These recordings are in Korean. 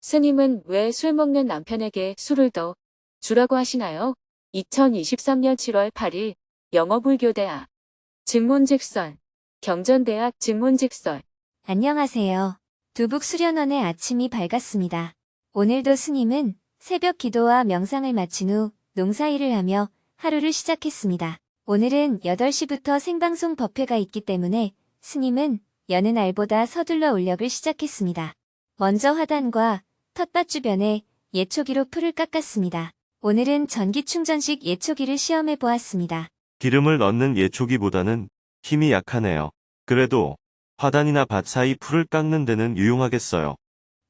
스님은 왜 술 먹는 남편에게 술을 더 주라고 하시나요? 2023년 7월 8일 영어불교대학 증문직설 경전대학 증문직설 안녕하세요. 두북 수련원의 아침이 밝았습니다. 오늘도 스님은 새벽 기도와 명상을 마친 후 농사일을 하며 하루를 시작했습니다. 오늘은 8시부터 생방송 법회가 있기 때문에 스님은 여느 날보다 서둘러 올력을 시작했습니다. 먼저 화단과 텃밭 주변에 예초기로 풀을 깎았습니다. 오늘은 전기 충전식 예초기를 시험해 보았습니다. 기름을 넣는 예초기보다는 힘이 약하네요. 그래도 화단이나 밭 사이 풀을 깎는 데는 유용하겠어요.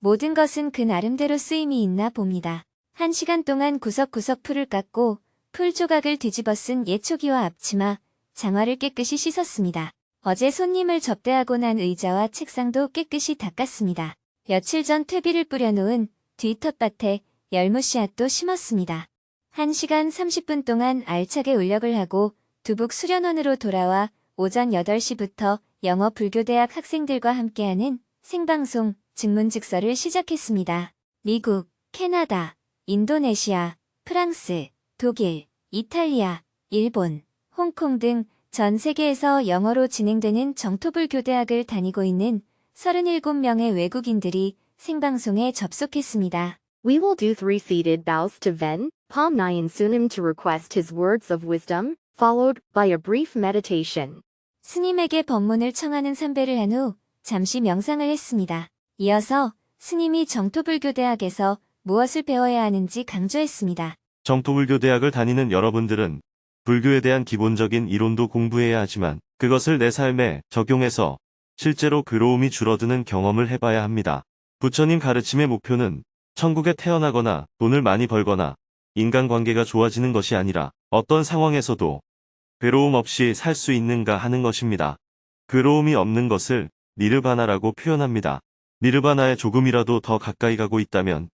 모든 것은 그 나름대로 쓰임이 있나 봅니다. 한 시간 동안 구석구석 풀을 깎고 풀 조각을 뒤집어 쓴 예초기와 앞치마, 장화를 깨끗이 씻었습니다. 어제 손님을 접대하고 난 의자와 책상도 깨끗이 닦았습니다. 며칠 전 퇴비를 뿌려놓은 뒤 텃밭에 열무씨앗도 심었습니다. 1시간 30분 동안 알차게 울력을 하고 두북 수련원으로 돌아와 오전 8시부터 영어 불교대학 학생들과 함께하는 생방송 증문즉서를 시작했습니다. 미국, 캐나다, 인도네시아, 프랑스, 독일, 이탈리아, 일본, 홍콩 등 전 세계에서 영어로 진행되는 정토불교대학을 다니고 있는 37명의 외국인들이 생방송에 접속했습니다. We will do three seated bows to Ven, Palm Nyan Sunim to request his words of wisdom, followed by a brief meditation. 스님에게 법문을 청하는 삼배를 한 후 잠시 명상을 했습니다. 이어서 스님이 정토불교 대학에서 무엇을 배워야 하는지 강조했습니다. 정토불교 대학을 다니는 여러분들은 불교에 대한 기본적인 이론도 공부해야 하지만 그것을 내 삶에 적용해서 실제로 괴로움이 줄어드는 경험을 해봐야 합니다. 부처님 가르침의 목표는 천국에 태어나거나 돈을 많이 벌거나 인간관계가 좋아지는 것이 아니라 어떤 상황에서도 괴로움 없이 살 수 있는가 하는 것입니다. 괴로움이 없는 것을 니르바나라고 표현합니다. 니르바나에 조금이라도 더 가까이 가고 있다면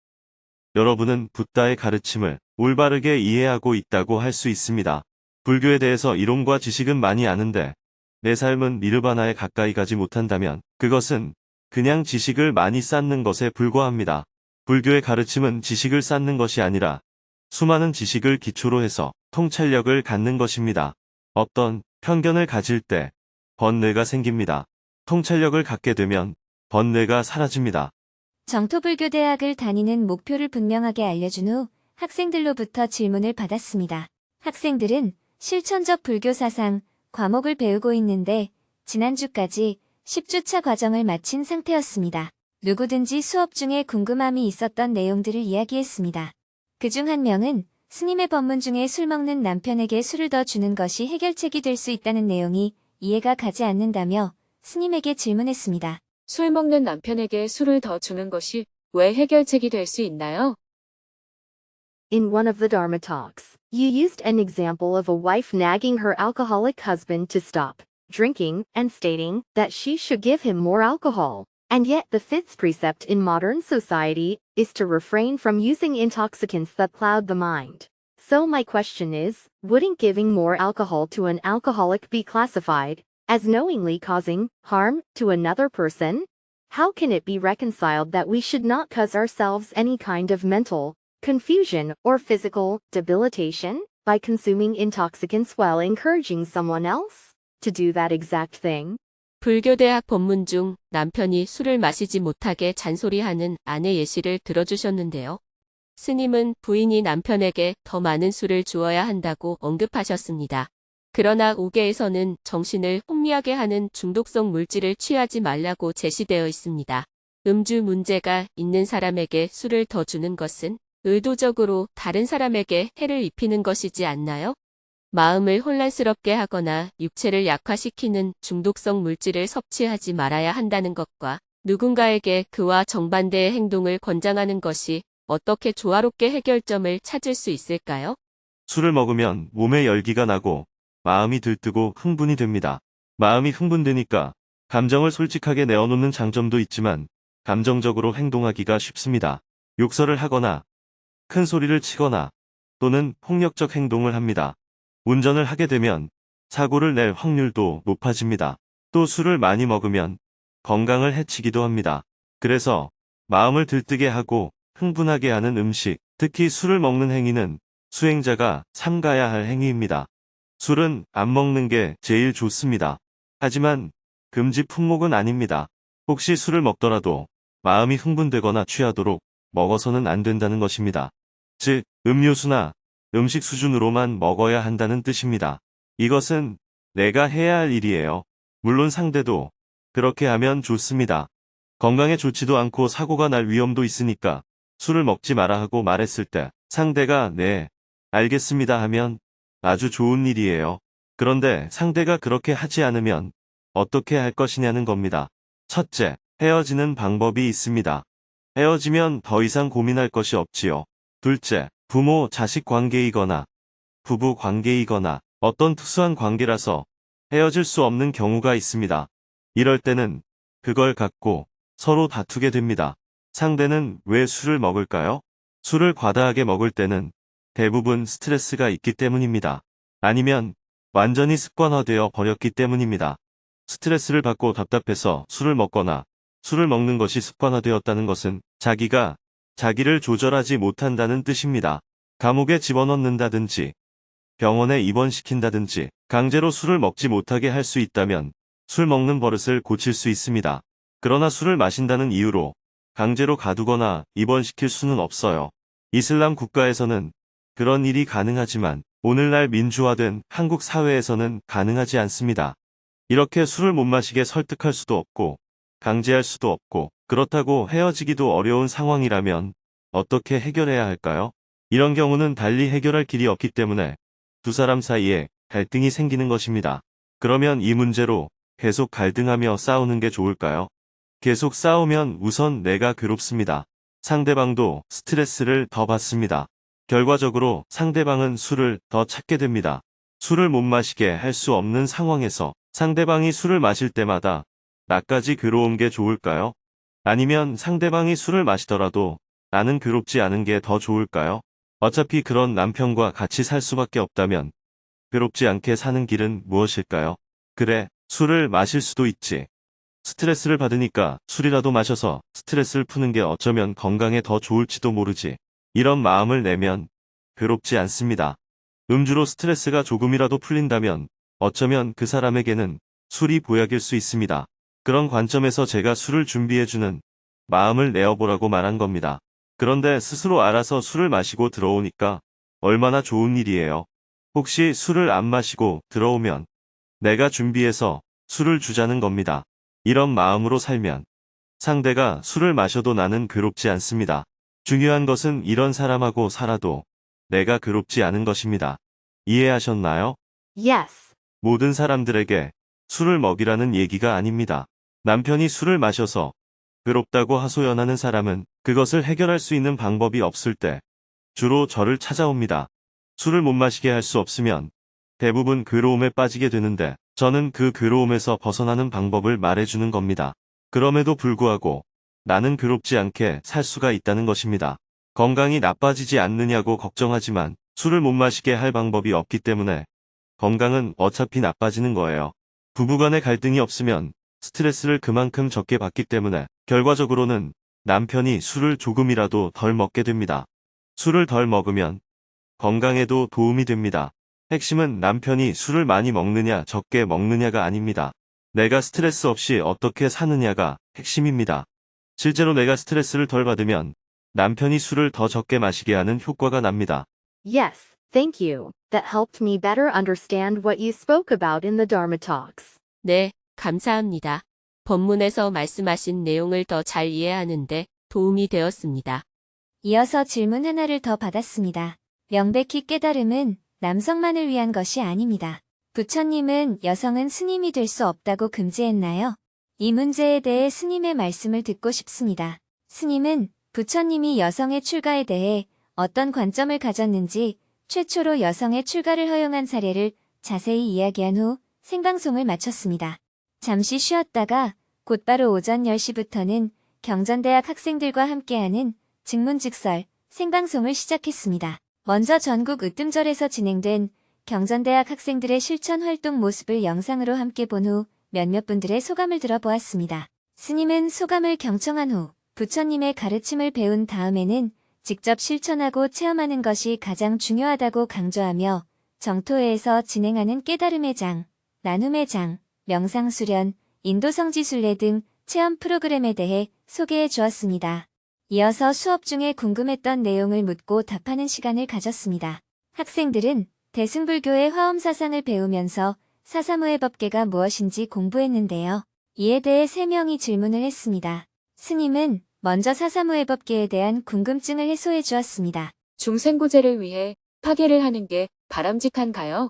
여러분은 붓다의 가르침을 올바르게 이해하고 있다고 할 수 있습니다. 불교에 대해서 이론과 지식은 많이 아는데 내 삶은 니르바나에 가까이 가지 못한다면 그것은 그냥 지식을 많이 쌓는 것에 불과합니다. 불교의 가르침은 지식을 쌓는 것이 아니라 수많은 지식을 기초로 해서 통찰력을 갖는 것입니다. 어떤 편견을 가질 때 번뇌가 생깁니다. 통찰력을 갖게 되면 번뇌가 사라집니다. 정토불교 대학을 다니는 목표를 분명하게 알려준 후 학생들로부터 질문을 받았습니다. 학생들은 실천적 불교 사상, 과목을 배우고 있는데 지난주까지 10주차 과정을 마친 상태였습니다. 누구든지 수업 중에 궁금함이 있었던 내용들을 이야기했습니다. 그 중 한 명은 스님의 법문 중에 술 먹는 남편에게 술을 더 주는 것이 해결책이 될 수 있다는 내용이 이해가 가지 않는다며 스님에게 질문했습니다. 술 먹는 남편에게 술을 더 주는 것이 왜 해결책이 될 수 있나요? In one of the Dharma talks, you used an example of a wife nagging her alcoholic husband to stop drinking and stating that she should give him more alcohol. And yet, the fifth precept in modern society is to refrain from using intoxicants that cloud the mind. So, my question is wouldn't giving more alcohol to an alcoholic be classified as knowingly causing harm to another person? How can it be reconciled that we should not cause ourselves any kind of mental, confusion, or physical debilitation by consuming intoxicants while encouraging someone else to do that exact thing? 불교대학 법문 중 남편이 술을 마시지 못하게 잔소리하는 아내 예시를 들어주셨는데요. 스님은 부인이 남편에게 더 많은 술을 주어야 한다고 언급하셨습니다. 그러나 우계에서는 정신을 혼미하게 하는 중독성 물질을 취하지 말라고 제시되어 있습니다. 음주 문제가 있는 사람에게 술을 더 주는 것은 의도적으로 다른 사람에게 해를 입히는 것이지 않나요? 마음을 혼란스럽게 하거나 육체를 약화시키는 중독성 물질을 섭취하지 말아야 한다는 것과 누군가에게 그와 정반대의 행동을 권장하는 것이 어떻게 조화롭게 해결점을 찾을 수 있을까요? 술을 먹으면 몸에 열기가 나고 마음이 들뜨고 흥분이 됩니다. 마음이 흥분되니까 감정을 솔직하게 내어놓는 장점도 있지만 감정적으로 행동하기가 쉽습니다. 욕설을 하거나 큰 소리를 치거나 또는 폭력적 행동을 합니다. 운전을 하게 되면 사고를 낼 확률도 높아집니다. 또 술을 많이 먹으면 건강을 해치기도 합니다. 그래서 마음을 들뜨게 하고 흥분하게 하는 음식, 특히 술을 먹는 행위는 수행자가 삼가야 할 행위입니다. 술은 안 먹는 게 제일 좋습니다. 하지만 금지 품목은 아닙니다. 혹시 술을 먹더라도 마음이 흥분되거나 취하도록 먹어서는 안 된다는 것입니다. 즉, 음료수나 음식 수준으로만 먹어야 한다는 뜻입니다. 이것은 내가 해야 할 일이에요. 물론 상대도 그렇게 하면 좋습니다. 건강에 좋지도 않고 사고가 날 위험도 있으니까 술을 먹지 마라 하고 말했을 때 상대가 네, 알겠습니다 하면 아주 좋은 일이에요. 그런데 상대가 그렇게 하지 않으면 어떻게 할 것이냐는 겁니다. 첫째, 헤어지는 방법이 있습니다. 헤어지면 더 이상 고민할 것이 없지요. 둘째, 부모 자식 관계이거나 부부 관계이거나 어떤 특수한 관계라서 헤어질 수 없는 경우가 있습니다. 이럴 때는 그걸 갖고 서로 다투게 됩니다. 상대는 왜 술을 먹을까요? 술을 과다하게 먹을 때는 대부분 스트레스가 있기 때문입니다. 아니면 완전히 습관화되어 버렸기 때문입니다. 스트레스를 받고 답답해서 술을 먹거나 술을 먹는 것이 습관화되었다는 것은 자기가 자기를 조절하지 못한다는 뜻입니다. 감옥에 집어넣는다든지 병원에 입원시킨다든지 강제로 술을 먹지 못하게 할 수 있다면 술 먹는 버릇을 고칠 수 있습니다. 그러나 술을 마신다는 이유로 강제로 가두거나 입원시킬 수는 없어요. 이슬람 국가에서는 그런 일이 가능하지만 오늘날 민주화된 한국 사회에서는 가능하지 않습니다. 이렇게 술을 못 마시게 설득할 수도 없고 강제할 수도 없고 그렇다고 헤어지기도 어려운 상황이라면 어떻게 해결해야 할까요? 이런 경우는 달리 해결할 길이 없기 때문에 두 사람 사이에 갈등이 생기는 것입니다. 그러면 이 문제로 계속 갈등하며 싸우는 게 좋을까요? 계속 싸우면 우선 내가 괴롭습니다. 상대방도 스트레스를 더 받습니다. 결과적으로 상대방은 술을 더 찾게 됩니다. 술을 못 마시게 할 수 없는 상황에서 상대방이 술을 마실 때마다 나까지 괴로운 게 좋을까요? 아니면 상대방이 술을 마시더라도 나는 괴롭지 않은 게 더 좋을까요? 어차피 그런 남편과 같이 살 수밖에 없다면 괴롭지 않게 사는 길은 무엇일까요? 그래, 술을 마실 수도 있지. 스트레스를 받으니까 술이라도 마셔서 스트레스를 푸는 게 어쩌면 건강에 더 좋을지도 모르지. 이런 마음을 내면 괴롭지 않습니다. 음주로 스트레스가 조금이라도 풀린다면 어쩌면 그 사람에게는 술이 보약일 수 있습니다. 그런 관점에서 제가 술을 준비해주는 마음을 내어보라고 말한 겁니다. 그런데 스스로 알아서 술을 마시고 들어오니까 얼마나 좋은 일이에요. 혹시 술을 안 마시고 들어오면 내가 준비해서 술을 주자는 겁니다. 이런 마음으로 살면 상대가 술을 마셔도 나는 괴롭지 않습니다. 중요한 것은 이런 사람하고 살아도 내가 괴롭지 않은 것입니다. 이해하셨나요? Yes. 모든 사람들에게 술을 먹이라는 얘기가 아닙니다. 남편이 술을 마셔서 괴롭다고 하소연하는 사람은 그것을 해결할 수 있는 방법이 없을 때 주로 저를 찾아옵니다. 술을 못 마시게 할 수 없으면 대부분 괴로움에 빠지게 되는데 저는 그 괴로움에서 벗어나는 방법을 말해주는 겁니다. 그럼에도 불구하고 나는 괴롭지 않게 살 수가 있다는 것입니다. 건강이 나빠지지 않느냐고 걱정하지만 술을 못 마시게 할 방법이 없기 때문에 건강은 어차피 나빠지는 거예요. 부부간의 갈등이 없으면 스트레스를 그만큼 적게 받기 때문에 결과적으로는 남편이 술을 조금이라도 덜 먹게 됩니다. 술을 덜 먹으면 건강에도 도움이 됩니다. 핵심은 남편이 술을 많이 먹느냐 적게 먹느냐가 아닙니다. 내가 스트레스 없이 어떻게 사느냐가 핵심입니다. 실제로 내가 스트레스를 덜 받으면 남편이 술을 더 적게 마시게 하는 효과가 납니다. Yes, thank you. That helped me better understand what you spoke about in the Dharma talks. 네, 감사합니다. 본문에서 말씀하신 내용을 더 잘 이해하는데 도움이 되었습니다. 이어서 질문 하나를 더 받았습니다. 명백히 깨달음은 남성만을 위한 것이 아닙니다. 부처님은 여성은 스님이 될 수 없다고 금지했나요? 이 문제에 대해 스님의 말씀을 듣고 싶습니다. 스님은 부처님이 여성의 출가에 대해 어떤 관점을 가졌는지 최초로 여성의 출가를 허용한 사례를 자세히 이야기한 후 생방송을 마쳤습니다. 잠시 쉬었다가 곧바로 오전 10시부터는 경전대학 학생들과 함께하는 증문즉설 생방송을 시작했습니다. 먼저 전국 으뜸절에서 진행된 경전대학 학생들의 실천 활동 모습을 영상으로 함께 본 후 몇몇 분들의 소감을 들어보았습니다. 스님은 소감을 경청한 후 부처님의 가르침을 배운 다음에는 직접 실천하고 체험하는 것이 가장 중요하다고 강조하며 정토회에서 진행하는 깨달음의 장, 나눔의 장, 명상 수련, 인도 성지 순례 등 체험 프로그램에 대해 소개해 주었습니다. 이어서 수업 중에 궁금했던 내용을 묻고 답하는 시간을 가졌습니다. 학생들은 대승불교의 화엄 사상을 배우면서 사사무의 법계가 무엇인지 공부했는데요. 이에 대해 세 명이 질문을 했습니다. 스님은 먼저 사사무의 법계에 대한 궁금증을 해소해 주었습니다. 중생구제를 위해 파괴를 하는 게 바람직한가요?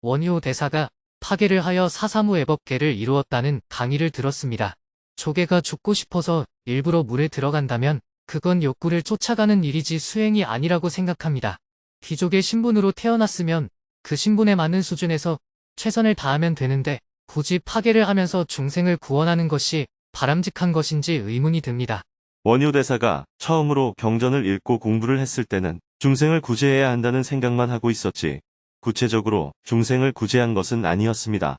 원효 대사가 파괴를 하여 사사무 애법계를 이루었다는 강의를 들었습니다. 조개가 죽고 싶어서 일부러 물에 들어간다면 그건 욕구를 쫓아가는 일이지 수행이 아니라고 생각합니다. 귀족의 신분으로 태어났으면 그 신분에 맞는 수준에서 최선을 다하면 되는데 굳이 파괴를 하면서 중생을 구원하는 것이 바람직한 것인지 의문이 듭니다. 원효 대사가 처음으로 경전을 읽고 공부를 했을 때는 중생을 구제해야 한다는 생각만 하고 있었지. 구체적으로 중생을 구제한 것은 아니었습니다.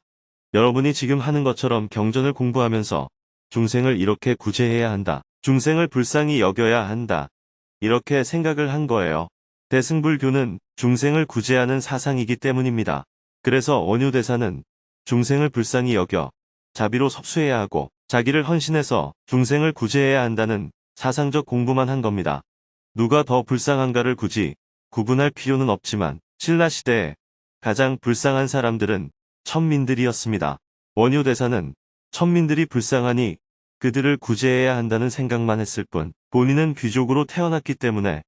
여러분이 지금 하는 것처럼 경전을 공부하면서 중생을 이렇게 구제해야 한다. 중생을 불쌍히 여겨야 한다. 이렇게 생각을 한 거예요. 대승불교는 중생을 구제하는 사상이기 때문입니다. 그래서 원효대사는 중생을 불쌍히 여겨 자비로 섭수해야 하고 자기를 헌신해서 중생을 구제해야 한다는 사상적 공부만 한 겁니다. 누가 더 불쌍한가를 굳이 구분할 필요는 없지만 신라시대에 가장 불쌍한 사람들은 천민들이었습니다. 원효 대사는 천민들이 불쌍하니 그들을 구제해야 한다는 생각만 했을 뿐 본인은 귀족으로 태어났기 때문에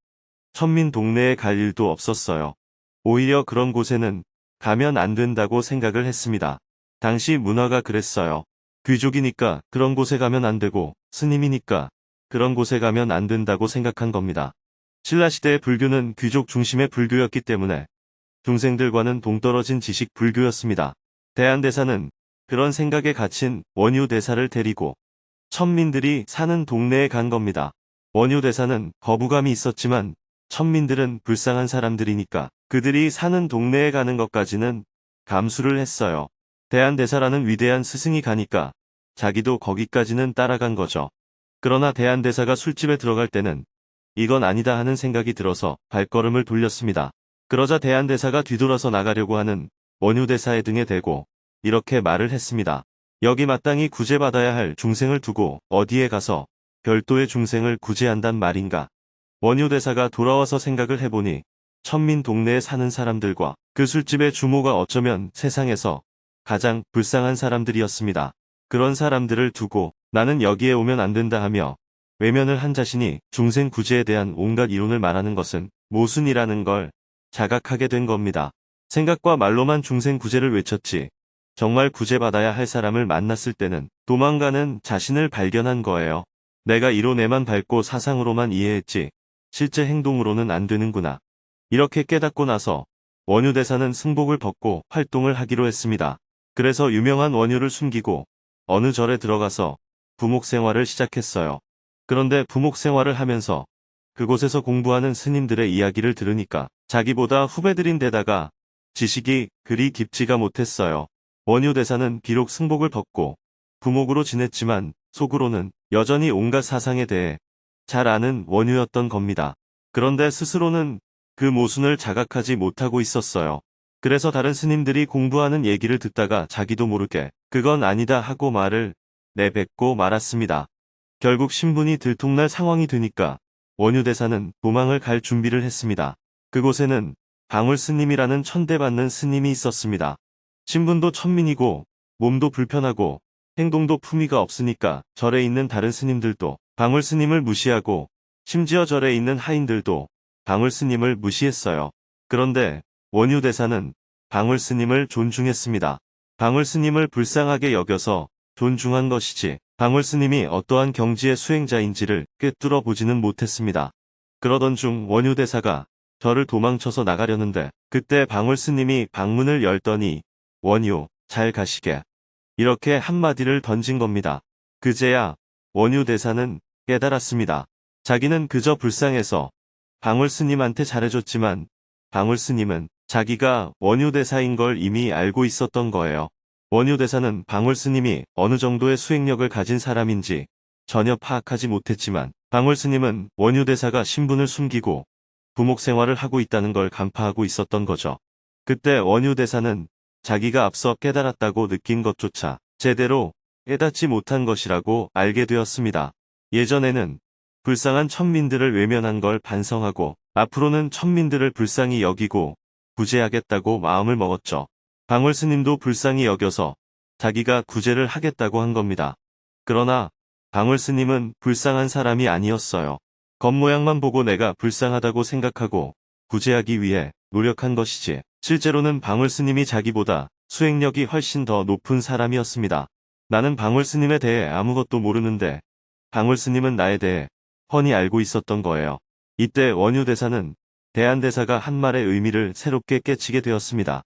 천민 동네에 갈 일도 없었어요. 오히려 그런 곳에는 가면 안 된다고 생각을 했습니다. 당시 문화가 그랬어요. 귀족이니까 그런 곳에 가면 안 되고 스님이니까 그런 곳에 가면 안 된다고 생각한 겁니다. 신라시대의 불교는 귀족 중심의 불교였기 때문에 중생들과는 동떨어진 지식 불교였습니다. 대한대사는 그런 생각에 갇힌 원효대사를 데리고 천민들이 사는 동네에 간 겁니다. 원효대사는 거부감이 있었지만 천민들은 불쌍한 사람들이니까 그들이 사는 동네에 가는 것까지는 감수를 했어요. 대한대사라는 위대한 스승이 가니까 자기도 거기까지는 따라간 거죠. 그러나 대한대사가 술집에 들어갈 때는 이건 아니다 하는 생각이 들어서 발걸음을 돌렸습니다. 그러자 대한대사가 뒤돌아서 나가려고 하는 원효대사의 등에 대고 이렇게 말을 했습니다. 여기 마땅히 구제받아야 할 중생을 두고 어디에 가서 별도의 중생을 구제한단 말인가. 원효대사가 돌아와서 생각을 해보니 천민 동네에 사는 사람들과 그 술집의 주모가 어쩌면 세상에서 가장 불쌍한 사람들이었습니다. 그런 사람들을 두고 나는 여기에 오면 안 된다 하며 외면을 한 자신이 중생 구제에 대한 온갖 이론을 말하는 것은 모순이라는 걸 자각하게 된 겁니다. 생각과 말로만 중생 구제를 외쳤지 정말 구제받아야 할 사람을 만났을 때는 도망가는 자신을 발견한 거예요. 내가 이론에만 밟고 사상으로만 이해했지 실제 행동으로는 안 되는구나. 이렇게 깨닫고 나서 원효대사는 승복을 벗고 활동을 하기로 했습니다. 그래서 유명한 원효를 숨기고 어느 절에 들어가서 부목 생활을 시작했어요. 그런데 부목 생활을 하면서 그곳에서 공부하는 스님들의 이야기를 들으니까 자기보다 후배들인 데다가 지식이 그리 깊지가 못했어요. 원효 대사는 비록 승복을 벗고 부목으로 지냈지만 속으로는 여전히 온갖 사상에 대해 잘 아는 원효였던 겁니다. 그런데 스스로는 그 모순을 자각하지 못하고 있었어요. 그래서 다른 스님들이 공부하는 얘기를 듣다가 자기도 모르게 그건 아니다 하고 말을 내뱉고 말았습니다. 결국 신분이 들통날 상황이 되니까 원효대사는 도망을 갈 준비를 했습니다. 그곳에는 방울 스님이라는 천대받는 스님이 있었습니다. 신분도 천민이고 몸도 불편하고 행동도 품위가 없으니까 절에 있는 다른 스님들도 방울 스님을 무시하고 심지어 절에 있는 하인들도 방울 스님을 무시했어요. 그런데 원유 대사는 방울 스님을 존중했습니다. 방울 스님을 불쌍하게 여겨서 존중한 것이지 방울 스님이 어떠한 경지의 수행자인지를 꿰뚫어 보지는 못했습니다. 그러던 중 원유 대사가 저를 도망쳐서 나가려는데 그때 방울 스님이 방문을 열더니 원유 잘 가시게 이렇게 한마디를 던진 겁니다. 그제야 원유 대사는 깨달았습니다. 자기는 그저 불쌍해서 방울 스님한테 잘해줬지만 방울 스님은 자기가 원유 대사인 걸 이미 알고 있었던 거예요. 원유 대사는 방울 스님이 어느 정도의 수행력을 가진 사람인지 전혀 파악하지 못했지만 방울 스님은 원유 대사가 신분을 숨기고 부목 생활을 하고 있다는 걸 간파하고 있었던 거죠. 그때 원유 대사는 자기가 앞서 깨달았다고 느낀 것조차 제대로 깨닫지 못한 것이라고 알게 되었습니다. 예전에는 불쌍한 천민들을 외면한 걸 반성하고 앞으로는 천민들을 불쌍히 여기고 구제하겠다고 마음을 먹었죠. 방울 스님도 불쌍히 여겨서 자기가 구제를 하겠다고 한 겁니다. 그러나 방울 스님은 불쌍한 사람이 아니었어요. 겉모양만 보고 내가 불쌍하다고 생각하고 구제하기 위해 노력한 것이지 실제로는 방울 스님이 자기보다 수행력이 훨씬 더 높은 사람이었습니다. 나는 방울 스님에 대해 아무것도 모르는데 방울 스님은 나에 대해 훤히 알고 있었던 거예요. 이때 원유 대사는 대한 대사가 한 말의 의미를 새롭게 깨치게 되었습니다.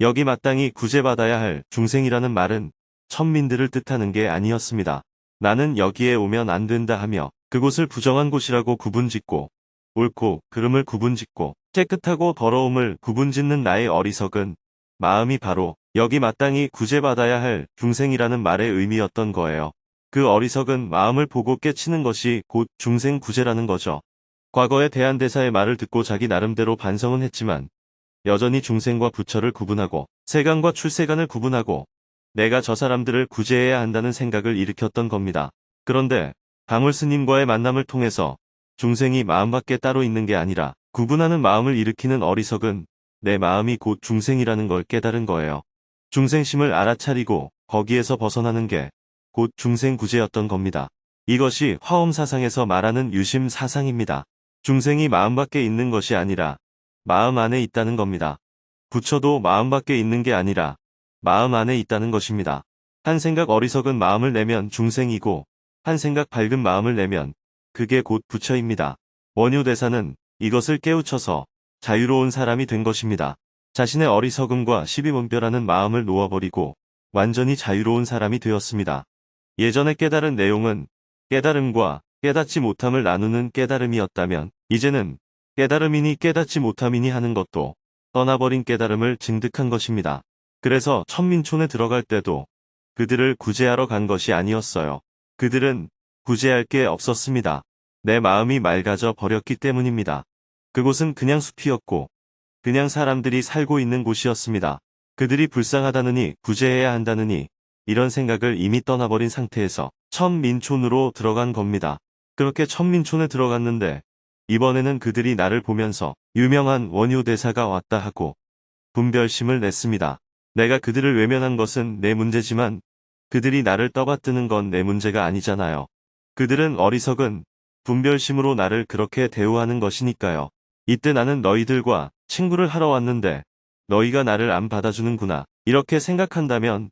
여기 마땅히 구제받아야 할 중생이라는 말은 천민들을 뜻하는 게 아니었습니다. 나는 여기에 오면 안 된다 하며 그곳을 부정한 곳이라고 구분짓고 옳고 그름을 구분짓고 깨끗하고 더러움을 구분짓는 나의 어리석은 마음이 바로 여기 마땅히 구제받아야 할 중생이라는 말의 의미였던 거예요. 그 어리석은 마음을 보고 깨치는 것이 곧 중생 구제라는 거죠. 과거에 대한대사의 말을 듣고 자기 나름대로 반성은 했지만 여전히 중생과 부처를 구분하고 세간과 출세간을 구분하고 내가 저 사람들을 구제해야 한다는 생각을 일으켰던 겁니다. 그런데 방울 스님과의 만남을 통해서 중생이 마음밖에 따로 있는 게 아니라 구분하는 마음을 일으키는 어리석은 내 마음이 곧 중생이라는 걸 깨달은 거예요. 중생심을 알아차리고 거기에서 벗어나는 게 곧 중생 구제였던 겁니다. 이것이 화엄 사상에서 말하는 유심 사상입니다. 중생이 마음 밖에 있는 것이 아니라 마음 안에 있다는 겁니다. 부처도 마음 밖에 있는 게 아니라 마음 안에 있다는 것입니다. 한 생각 어리석은 마음을 내면 중생이고 한 생각 밝은 마음을 내면 그게 곧 부처입니다. 원유 대사는 이것을 깨우쳐서 자유로운 사람이 된 것입니다. 자신의 어리석음과 시비문별하는 마음을 놓아버리고 완전히 자유로운 사람이 되었습니다. 예전에 깨달은 내용은 깨달음과 깨닫지 못함을 나누는 깨달음이었다면 이제는 깨달음이니 깨닫지 못함이니 하는 것도 떠나버린 깨달음을 증득한 것입니다. 그래서 천민촌에 들어갈 때도 그들을 구제하러 간 것이 아니었어요. 그들은 구제할 게 없었습니다. 내 마음이 맑아져 버렸기 때문입니다. 그곳은 그냥 숲이었고 그냥 사람들이 살고 있는 곳이었습니다. 그들이 불쌍하다느니 구제해야 한다느니 이런 생각을 이미 떠나버린 상태에서 천민촌으로 들어간 겁니다. 그렇게 천민촌에 들어갔는데 이번에는 그들이 나를 보면서 유명한 원유 대사가 왔다 하고 분별심을 냈습니다. 내가 그들을 외면한 것은 내 문제지만 그들이 나를 떠받드는 건 내 문제가 아니잖아요. 그들은 어리석은 분별심으로 나를 그렇게 대우하는 것이니까요. 이때 나는 너희들과 친구를 하러 왔는데 너희가 나를 안 받아주는구나. 이렇게 생각한다면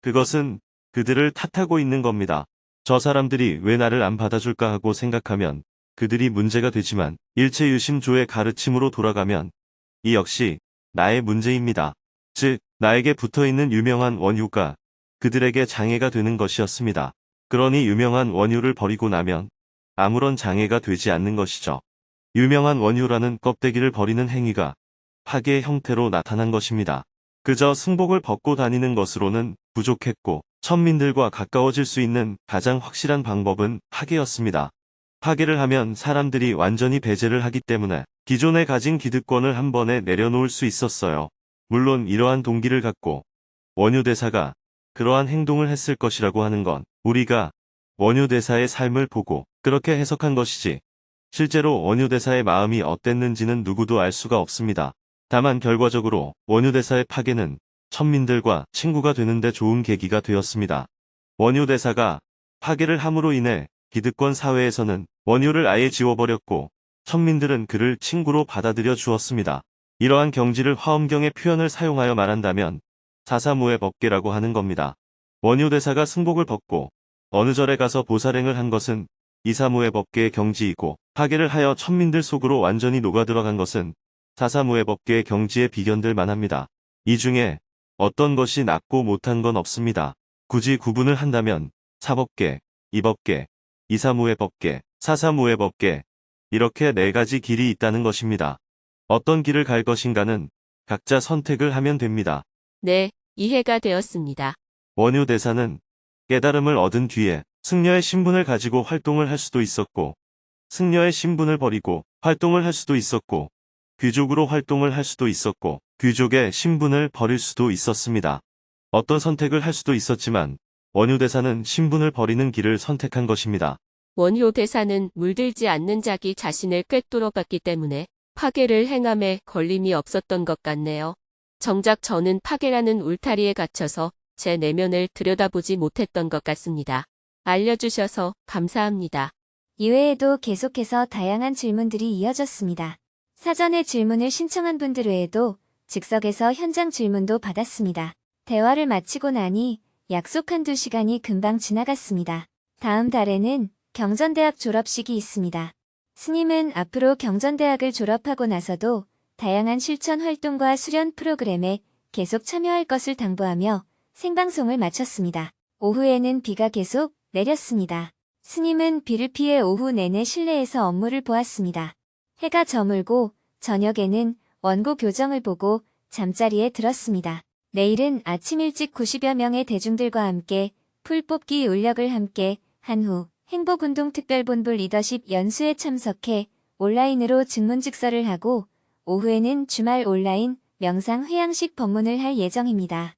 그것은 그들을 탓하고 있는 겁니다. 저 사람들이 왜 나를 안 받아줄까 하고 생각하면 그들이 문제가 되지만 일체유심조의 가르침으로 돌아가면 이 역시 나의 문제입니다. 즉, 나에게 붙어 있는 유명한 원유가 그들에게 장애가 되는 것이었습니다. 그러니 유명한 원유를 버리고 나면 아무런 장애가 되지 않는 것이죠. 유명한 원유라는 껍데기를 버리는 행위가 파괴의 형태로 나타난 것입니다. 그저 승복을 벗고 다니는 것으로는 부족했고 천민들과 가까워질 수 있는 가장 확실한 방법은 파괴였습니다. 파괴를 하면 사람들이 완전히 배제를 하기 때문에 기존에 가진 기득권을 한 번에 내려놓을 수 있었어요. 물론 이러한 동기를 갖고 원유대사가 그러한 행동을 했을 것이라고 하는 건 우리가 원유대사의 삶을 보고 그렇게 해석한 것이지 실제로 원유대사의 마음이 어땠는지는 누구도 알 수가 없습니다. 다만 결과적으로 원유대사의 파괴는 천민들과 친구가 되는데 좋은 계기가 되었습니다. 원유대사가 파괴를 함으로 인해 기득권 사회에서는 원유를 아예 지워버렸고 천민들은 그를 친구로 받아들여 주었습니다. 이러한 경지를 화엄경의 표현을 사용하여 말한다면 사사무의 법계라고 하는 겁니다. 원유대사가 승복을 벗고 어느 절에 가서 보살행을 한 것은 이사무의 법계의 경지이고 파괴를 하여 천민들 속으로 완전히 녹아들어간 것은 사사무의 법계의 경지에 비견될 만합니다. 이 중에 어떤 것이 낫고 못한 건 없습니다. 굳이 구분을 한다면 사법계, 이법계, 235의 법계, 435의 법계, 이렇게 네 가지 길이 있다는 것입니다. 어떤 길을 갈 것인가는 각자 선택을 하면 됩니다. 네, 이해가 되었습니다. 원효 대사는 깨달음을 얻은 뒤에 승려의 신분을 가지고 활동을 할 수도 있었고, 승려의 신분을 버리고 활동을 할 수도 있었고, 귀족으로 활동을 할 수도 있었고, 귀족의 신분을 버릴 수도 있었습니다. 어떤 선택을 할 수도 있었지만, 원효 대사는 신분을 버리는 길을 선택한 것입니다. 원효 대사는 물들지 않는 자기 자신을 꿰뚫어 봤기 때문에 파괴를 행함에 걸림이 없었던 것 같네요. 정작 저는 파괴라는 울타리에 갇혀서 제 내면을 들여다보지 못했던 것 같습니다. 알려주셔서 감사합니다. 이외에도 계속해서 다양한 질문들이 이어졌습니다. 사전에 질문을 신청한 분들 외에도 즉석에서 현장 질문도 받았습니다. 대화를 마치고 나니 약속 한 두 시간이 금방 지나갔습니다. 다음 달에는 경전대학 졸업식이 있습니다. 스님은 앞으로 경전대학을 졸업하고 나서도 다양한 실천 활동과 수련 프로그램에 계속 참여할 것을 당부하며 생방송을 마쳤습니다. 오후에는 비가 계속 내렸습니다. 스님은 비를 피해 오후 내내 실내에서 업무를 보았습니다. 해가 저물고 저녁에는 원고 교정을 보고 잠자리에 들었습니다. 내일은 아침 일찍 90여 명의 대중들과 함께 풀 뽑기 울력을 함께 한 후 행복운동 특별본부 리더십 연수에 참석해 온라인으로 증문즉서를 하고 오후에는 주말 온라인 명상 회양식 법문을 할 예정입니다.